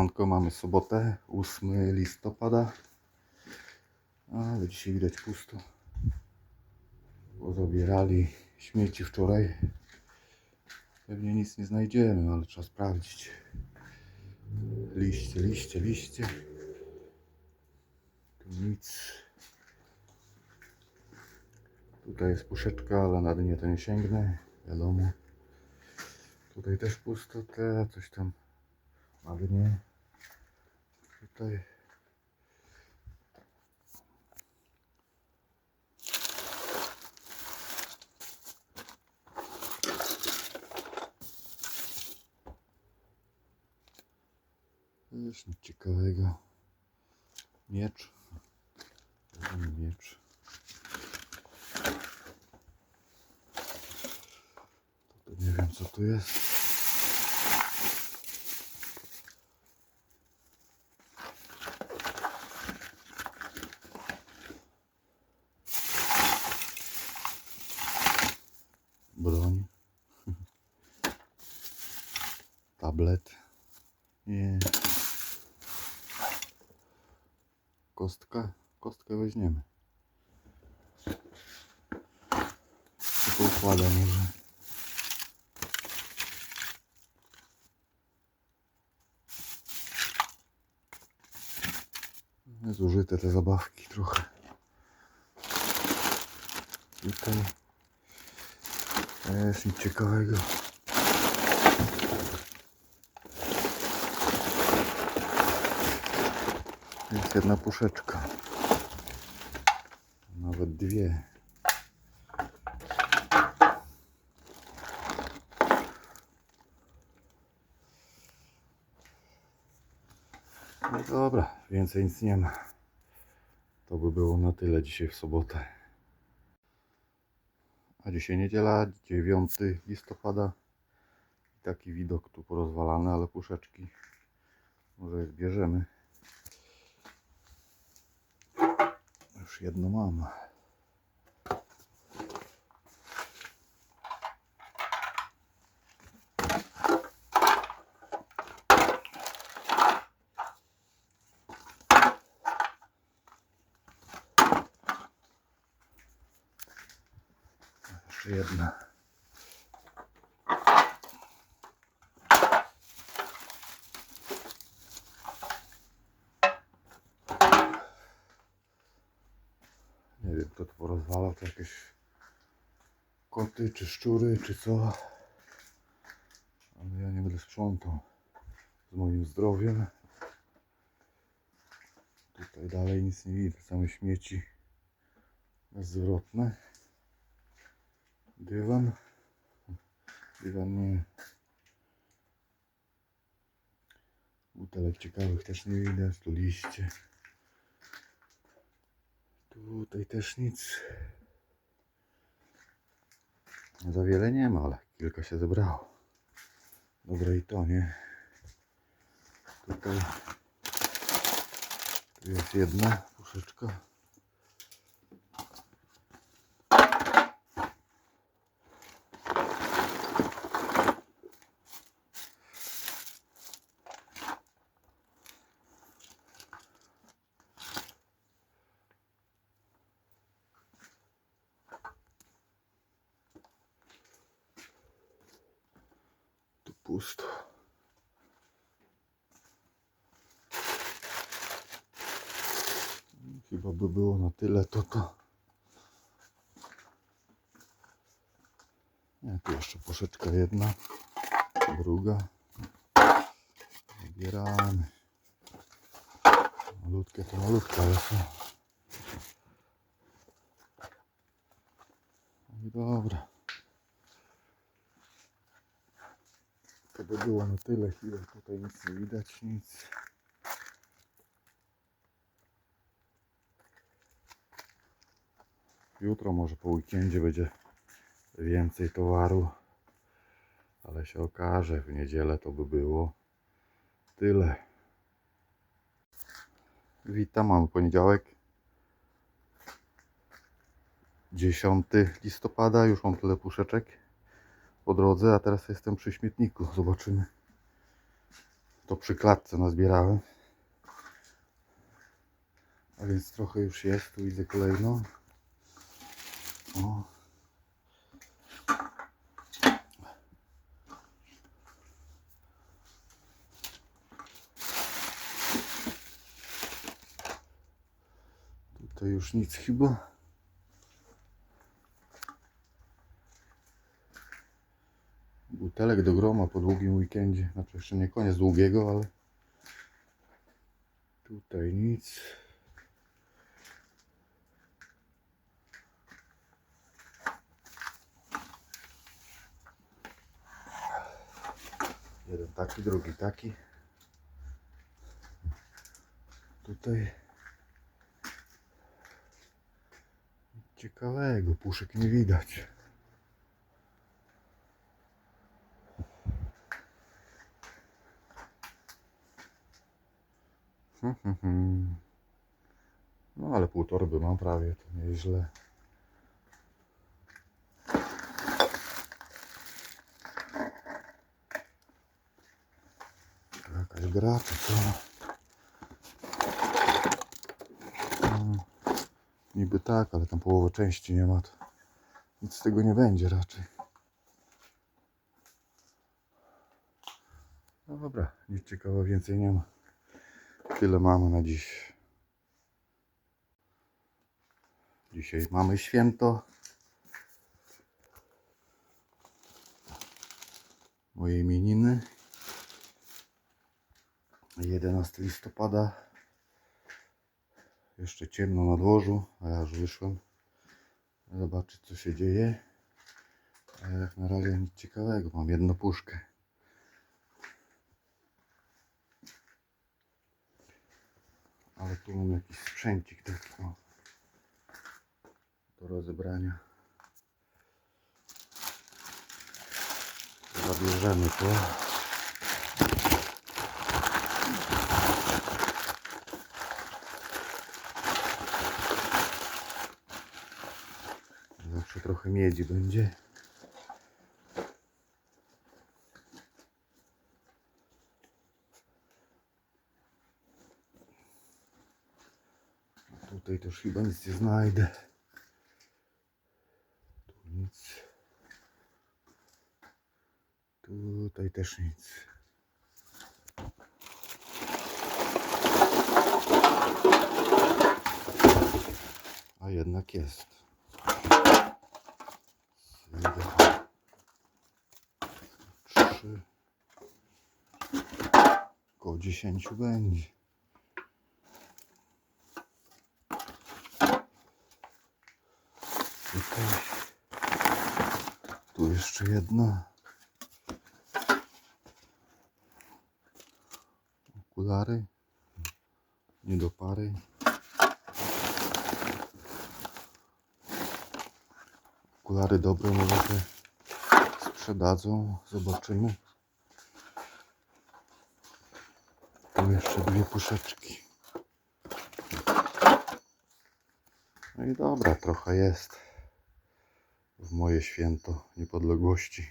Siemanko, mamy sobotę, 8 listopada. Ale dzisiaj widać pusto. Bo zabierali śmieci wczoraj. Pewnie nic nie znajdziemy, ale trzeba sprawdzić. Liście, liście, liście. Tu nic. Tutaj jest puszeczka, ale na dnie to nie sięgnę. Wiadomo. Tutaj też pusto, te coś tam na dnie. Tutaj. Też nic ciekawego. Miecz. Miecz. To nie wiem co tu jest. Tablet. Nie. Kostka. Kostkę weźmiemy. Czy poukłada może? Zużyte te zabawki trochę. Tutaj jest nic ciekawego. Jest jedna puszeczka. Nawet dwie. No dobra, więcej nic nie ma. To by było na tyle dzisiaj w sobotę. A dzisiaj niedziela, 9 listopada. Taki widok tu porozwalany, ale puszeczki może zbierzemy. Już jedno mam. Jeszcze jedna. Nie wiem porozwalał, to jakieś koty czy szczury czy co. Ale ja nie będę sprzątał z moim zdrowiem. Tutaj dalej nic nie widzę, same śmieci zwrotne. Dywan. Dywan nie. Butelek ciekawych też nie widać, tu liście. Tutaj też nic. Za wiele nie ma, ale kilka się zebrało. Dobre i to, nie? Tutaj tu jest jedna puszeczka. Tu pusto. Chyba by było na tyle to to. Nie, tu jeszcze poszeczka jedna, druga. Zbieramy. Malutkie to malutkie, ale są. No dobra. By było na tyle chwilę. Tutaj nic nie widać, nic. Jutro, może po weekendzie będzie więcej towaru. Ale się okaże, w niedzielę to by było tyle. Witam, mamy poniedziałek. 10 listopada, już mam tyle puszeczek po drodze, a teraz jestem przy śmietniku. Zobaczymy, To przy klatce nazbierałem. A więc trochę już jest. Tu widzę kolejną. O. Tutaj już nic chyba. Butelek do groma po długim weekendzie. Znaczy jeszcze nie koniec długiego, ale tutaj nic. Jeden taki, drugi taki. Tutaj ciekawego, puszek nie widać. No ale pół torby mam prawie, to nieźle. Jakaś gra czy co? Hmm. Niby tak, ale tam połowy części nie ma. To nic z tego nie będzie raczej. No dobra, nic ciekawe więcej nie ma. Tyle mamy na dziś. Dzisiaj mamy święto. Moje imieniny. 11 listopada. Jeszcze ciemno na dworzu, a ja już wyszłem. Zobaczyć co się dzieje. A jak na razie nic ciekawego. Mam jedną puszkę. Ale tu mam jakiś sprzęcik taki o, do rozebrania. Zabierzemy to. Zawsze trochę miedzi będzie. Tutaj też chyba nic nie znajdę. Tu nic. Tutaj też nic. A jednak jest. Jeden, Trzy. Koło dziesięciu będzie. Tutaj. Tu jeszcze jedna. Okulary. Nie do pary. Okulary dobre, może się sprzedadzą. Zobaczymy. Tu jeszcze dwie puszeczki. No i dobra, trochę jest moje święto niepodległości.